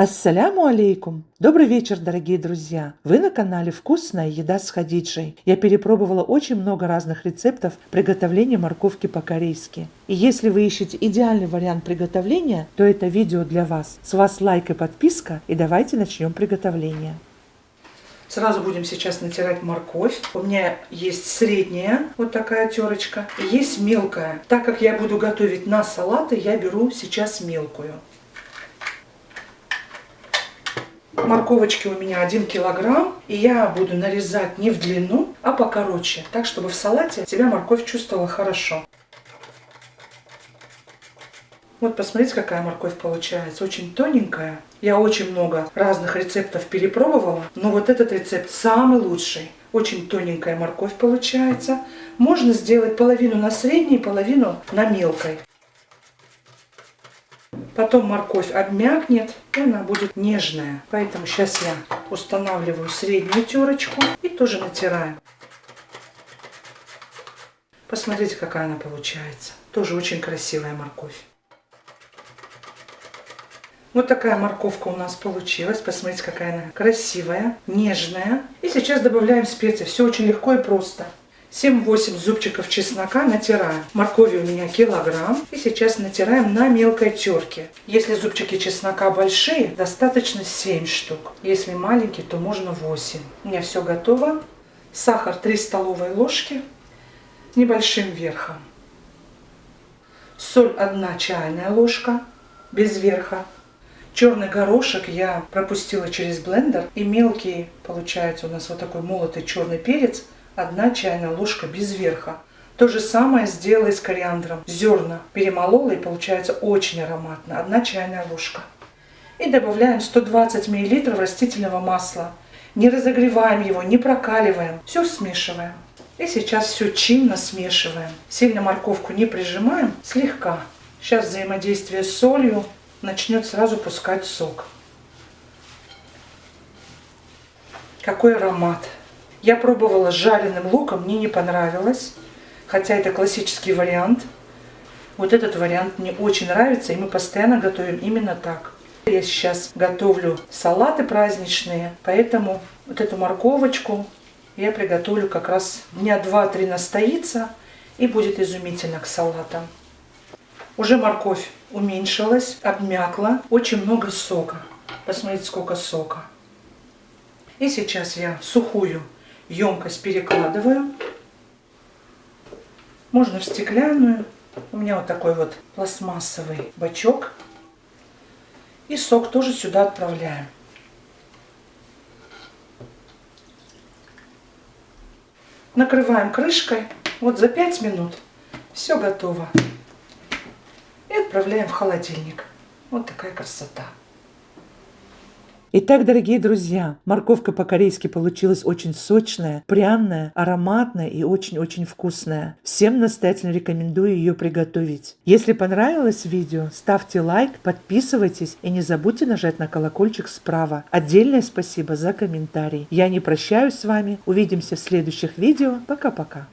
Ассаляму алейкум! Добрый вечер, дорогие друзья! Вы на канале «Вкусная еда с Хадиджей». Я перепробовала очень много разных рецептов приготовления морковки по-корейски. И если вы ищете идеальный вариант приготовления, то это видео для вас. С вас лайк и подписка, и давайте начнем приготовление. Сразу будем сейчас натирать морковь. У меня есть средняя, вот такая терочка, и есть мелкая. Так как я буду готовить на салаты, я беру сейчас мелкую. Морковочки у меня 1 килограмм, и я буду нарезать не в длину, а покороче, так, чтобы в салате себя морковь чувствовала хорошо. Вот посмотрите, какая морковь получается. Очень тоненькая. Я очень много разных рецептов перепробовала, но вот этот рецепт самый лучший. Очень тоненькая морковь получается. Можно сделать половину на средней, половину на мелкой. Потом морковь обмякнет, и она будет нежная. Поэтому сейчас я устанавливаю среднюю терочку и тоже натираю. Посмотрите, какая она получается. Тоже очень красивая морковь. Вот такая морковка у нас получилась. Посмотрите, какая она красивая, нежная. И сейчас добавляем специи. Все очень легко и просто. 7-8 зубчиков чеснока натираем. Моркови у меня килограмм. И сейчас натираем на мелкой терке. Если зубчики чеснока большие, достаточно 7 штук. Если маленькие, то можно 8. У меня все готово. Сахар 3 столовые ложки с небольшим верхом. Соль 1 чайная ложка без верха. Черный горошек я пропустила через блендер. И мелкий, получается у нас вот такой молотый черный перец – 1 чайная ложка без верха. То же самое сделала и с кориандром. Зерна перемолола и получается очень ароматно. 1 чайная ложка. И добавляем 120 мл растительного масла. Не разогреваем его, не прокаливаем. Все смешиваем. И сейчас все чинно смешиваем. Сильно морковку не прижимаем, слегка. Сейчас взаимодействие с солью начнет сразу пускать сок. Какой аромат! Я пробовала с жареным луком, мне не понравилось. Хотя это классический вариант. Вот этот вариант мне очень нравится, и мы постоянно готовим именно так. Я сейчас готовлю салаты праздничные, поэтому вот эту морковочку я приготовлю как раз дня 2-3 настоится, и будет изумительно к салатам. Уже морковь уменьшилась, обмякла, очень много сока. Посмотрите, сколько сока. И сейчас я сухую емкость перекладываю. Можно в стеклянную. У меня вот такой вот пластмассовый бачок. И сок тоже сюда отправляем. Накрываем крышкой. Вот за 5 минут все готово. И отправляем в холодильник. Вот такая красота. Итак, дорогие друзья, морковка по-корейски получилась очень сочная, пряная, ароматная и очень-очень вкусная. Всем настоятельно рекомендую ее приготовить. Если понравилось видео, ставьте лайк, подписывайтесь и не забудьте нажать на колокольчик справа. Отдельное спасибо за комментарий. Я не прощаюсь с вами. Увидимся в следующих видео. Пока-пока.